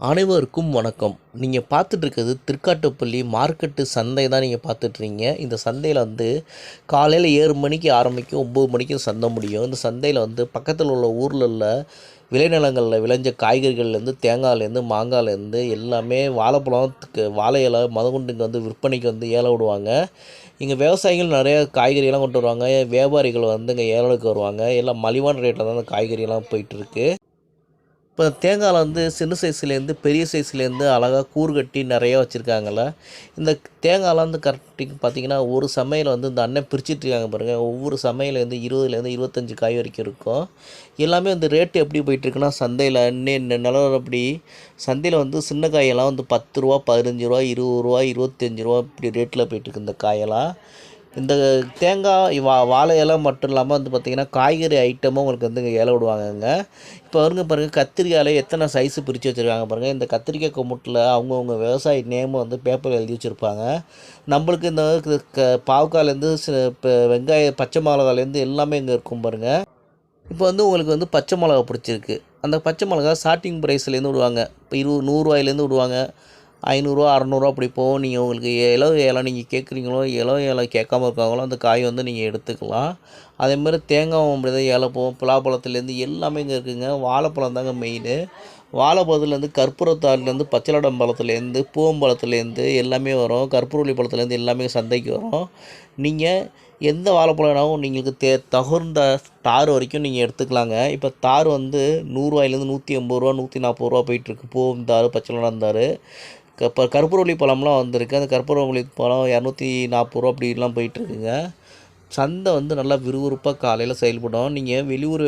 அனைவருக்கும் வணக்கம். நீங்கள் பார்த்துட்டு இருக்கிறது திருக்காட்டுப்பள்ளி மார்க்கெட்டு சந்தை தான் நீங்கள் பார்த்துட்ருக்கீங்க இந்த சந்தையில் வந்து காலையில் ஏழு மணிக்கு ஆரம்பிக்கும் ஒம்பது மணிக்கு சந்தை முடியும். இந்த சந்தையில் வந்து பக்கத்தில் உள்ள ஊரில் உள்ள விளைநிலங்களில் விளைஞ்ச காய்கறிகள்லேருந்து தேங்காய்லேருந்து மாங்காய்லேருந்து எல்லாமே வாழைப்பழம் வாழை இலை மதகுண்டுக்கு வந்து விற்பனைக்கு வந்து ஏலம் விடுவாங்க. இங்கே விவசாயிகள் நிறைய காய்கறியெல்லாம் கொண்டு வருவாங்க. வியாபாரிகள் வந்து இங்கே ஏலனுக்கு வருவாங்க. எல்லாம் மலிவான ரேட்டில் தான் அந்த காய்கறியெல்லாம் போயிட்டுருக்கு. இப்போ தேங்காயில் வந்து சின்ன சைஸ்லேருந்து பெரிய சைஸ்லேருந்து அழகாக கூறு கட்டி நிறையா வச்சுருக்காங்கல்ல. இந்த தேங்காயெலாம் வந்து கரெக்டிங் பார்த்தீங்கன்னா ஒரு சமையல் வந்து இந்த அண்ணன் பிரிச்சுட்டு இருக்காங்க பாருங்கள் ஒவ்வொரு சமையலேருந்து இருபதுலேருந்து இருபத்தஞ்சி காய் வரைக்கும் இருக்கும். எல்லாமே வந்து ரேட்டு எப்படி போயிட்டுருக்குன்னா சந்தையில் இன்னும் நிலவரப்படி சந்தையில் வந்து சின்ன காயெல்லாம் வந்து பத்து ரூபா பதினஞ்சு ரூபா இருபது ரூபா இருபத்தஞ்சி ரூபா இப்படி ரேட்டில் போயிட்டுருக்கு இந்த காயெல்லாம். இந்த தேங்காய் வா வாழை இலை மட்டும் இல்லாமல் வந்து பார்த்திங்கன்னா காய்கறி ஐட்டமும் உங்களுக்கு வந்து இங்கே இலை விடுவாங்கங்க. இப்போ வருங்க பாருங்கள் கத்திரிக்காயில் எத்தனை சைஸு பிரித்து வச்சுருக்காங்க பாருங்கள் இந்த கத்திரிக்காய் கொமுட்டில் அவங்கவுங்க விவசாயி நேமை வந்து பேப்பரில் எழுதி வச்சுருப்பாங்க. நம்மளுக்கு இந்த க- பாவக்காயிலேருந்து இப்போ வெங்காயம் பச்சை மிளகாலேருந்து எல்லாமே இங்கே இருக்கும் பாருங்கள் இப்போ வந்து உங்களுக்கு வந்து பச்சை மிளகா பிடிச்சிருக்கு. அந்த பச்சை மிளகா ஸ்டார்டிங் ப்ரைஸ்லேருந்து விடுவாங்க. இப்போ இருபது நூறுரூவாயிலேருந்து விடுவாங்க. ஐநூறுரூவா அறநூறுவா அப்படி போகும். நீங்கள் உங்களுக்கு எவ்வளோ ஏழை நீங்கள் கேட்குறீங்களோ எவ்வளோ ஏழை கேட்காம இருக்காங்களோ அந்த காய் வந்து நீங்கள் எடுத்துக்கலாம். அதே மாதிரி தேங்காய் அப்படி தான் ஏழை போகும். பலாப்பழத்துலேருந்து எல்லாமே இங்கே இருக்குதுங்க வாழைப்பழம் தாங்க மெயின் வாழைப்பழத்துலேருந்து கற்பூரத்தாள்லேருந்து பச்சளடம் பழத்துலேருந்து பூவம்பழத்துலேருந்து எல்லாமே வரும். கற்பூரவள்ளி பழத்துலேருந்து எல்லாமே சந்தைக்கு வரும். நீங்கள் எந்த வாழைப்பழம்னாலும் நீங்களுக்கு தே தகுந்த தார் வரைக்கும் நீங்கள் எடுத்துக்கலாங்க. இப்போ தார் வந்து நூறுரூவாயிலேருந்து நூற்றி ஐம்பது ரூபா நூற்றி நாற்பது ரூபா போயிட்டுருக்கு. பூவம் தார் பச்சளடம் தார். இப்போ கற்பூரவள்ளி பழம்லாம் வந்திருக்கு. அந்த கற்பூரவள்ளி பழம் இரநூத்தி நாற்பது ரூபா அப்படிலாம் போயிட்டுருக்குங்க. சந்தை வந்து நல்லா விறுவிறுப்பாக காலையில் செயல்படும். நீங்கள் வெளியூர்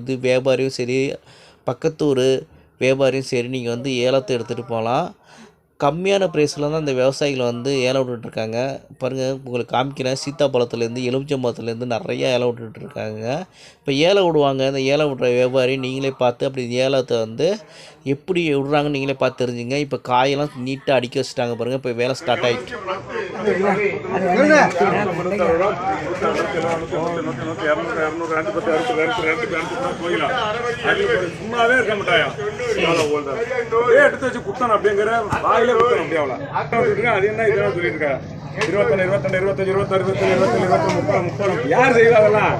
இது வியாபாரியும் சரி பக்கத்தூர் வியாபாரியும் சரி நீங்கள் வந்து ஏலத்தை எடுத்துகிட்டு போகலாம் கம்மியான ப்ரைஸில் தான் இந்த விவசாயிகள் வந்து ஏலம் விட்டுட்ருக்காங்க பாருங்கள் உங்களுக்கு காமிக்கிறேன். சீத்தாப்பழத்துலேருந்து எலுமிச்சம்பழத்துலேருந்து நிறைய ஏலம் விட்டுட்ருக்காங்க இப்போ ஏலம் விடுவாங்க. இந்த ஏலம் விடுற வியாபாரி நீங்களே பார்த்து அப்படி ஏலத்தை வந்து எப்படி விடுறாங்கன்னு நீங்களே பார்த்து தெரிஞ்சுங்க. இப்போ காயெல்லாம் நீட்டாக அடுக்கி வச்சுட்டாங்க பாருங்கள் இப்போ வேலை ஸ்டார்ட் ஆகிட்டு சும்மாவே இருக்க மாட்டாயா? எடுத்து வச்சு குத்தணும் அப்படிங்கிற வாயிலே குத்தணும் அப்படியே அவளை அது என்ன இதெல்லாம் சொல்லிட்டு இருபத்தொன்னு இருபத்தொன்னு இருபத்தஞ்சு இருபத்தாறு இருபத்தஞ்சு இருபத்தஞ்சு இருபத்தி முப்பது முப்பது. யார் செய்வா அதெல்லாம்?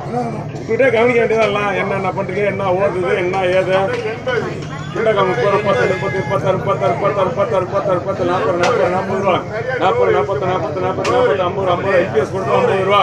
விட்டுட்டே கவனிக்க வேண்டியதெல்லாம் என்னென்ன பண்றீங்க என்ன ஓடுது என்ன ஏது? சுண்டக்காய் முப்பது முப்பத்தி முப்பத்தி முப்பத்தாறு முப்பத்தாறு முப்பத்தாறு முப்பத்தாறு முப்பத்தாறு முப்பத்தி நாற்பது நாற்பது நாற்பது ரூபா. நாற்பது நாற்பத்தி நாற்பத்தி நாற்பத்தி நாற்பத்தி ஐம்பது ஐம்பது ஐபிஎஸ் ஐம்பது ரூபா.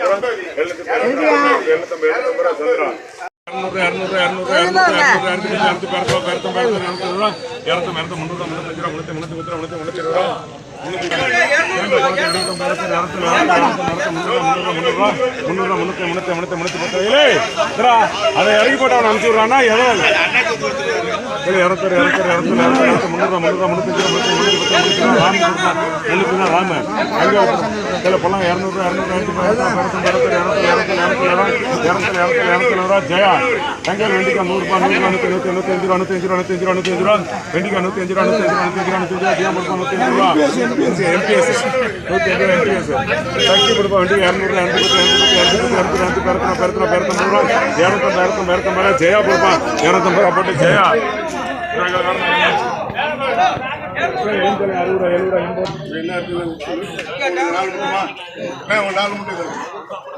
எழுநூத்தி எழுநூத்தி எழுநூத்தி ரூபா சந்திரா இரநூறு இரநூறு இரநூறு இரநூறு இரநூறு இரநூறு இரநூத்தி ரூபா பத்து ரூபா இரநூத்தி ரூபா முந்நூத்தஞ்சு ரூபா முந்நூத்தி முந்நூத்தி முந்நூறு முந்நூத்தி முந்நூத்தி ரூபா அதை இறங்கி போட்டு அவன் எதோ இரநூத்தொரு இரநூத்தொரு இரநூத்தொரு இரநூத்தி முந்நூறு முந்நூறு முந்நூத்தஞ்சு முந்நூத்தி ராம அங்கே சில இரநூத்தி இரநூத்தி இரநூத்தி இரநூத்தி ரூபா ஜெயா நூறுபா நூறுபா நூற்றி நூற்றி நூற்றி அஞ்சு ரூபா நூற்றி அஞ்சு ரூபா நூற்றி அஞ்சு ரூபா நூற்றி அஞ்சு ரூபா நூற்றி அஞ்சு ரூபா நூற்றி அஞ்சு ரூபா நூற்றி அஞ்சு ரூபா நூற்றி அஞ்சு ரூபா தியாம நூற்றி எம்பிஎஸ் நூற்றி அஞ்சு ரூபா எம்பிஎஸ் சக்தி கொடுப்பா வண்டி இரநூறு இரநூத்தி இரநூத்தி இரநூத்தி இரநூத்தி இரநூத்தி பெருத்தம் பெருத்தம் பெருத்தம் ரூபா இரநூத்தம்பது இரநூத்தம்பது இரநூத்தம்பது ஜெயா கொடுப்பா இரநூத்தம்பது ரூபா போட்டு ஜெயா அறுபது எழுபது எண்பது என்ன நாலு முட்டை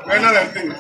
வேணாலும் எடுத்துங்க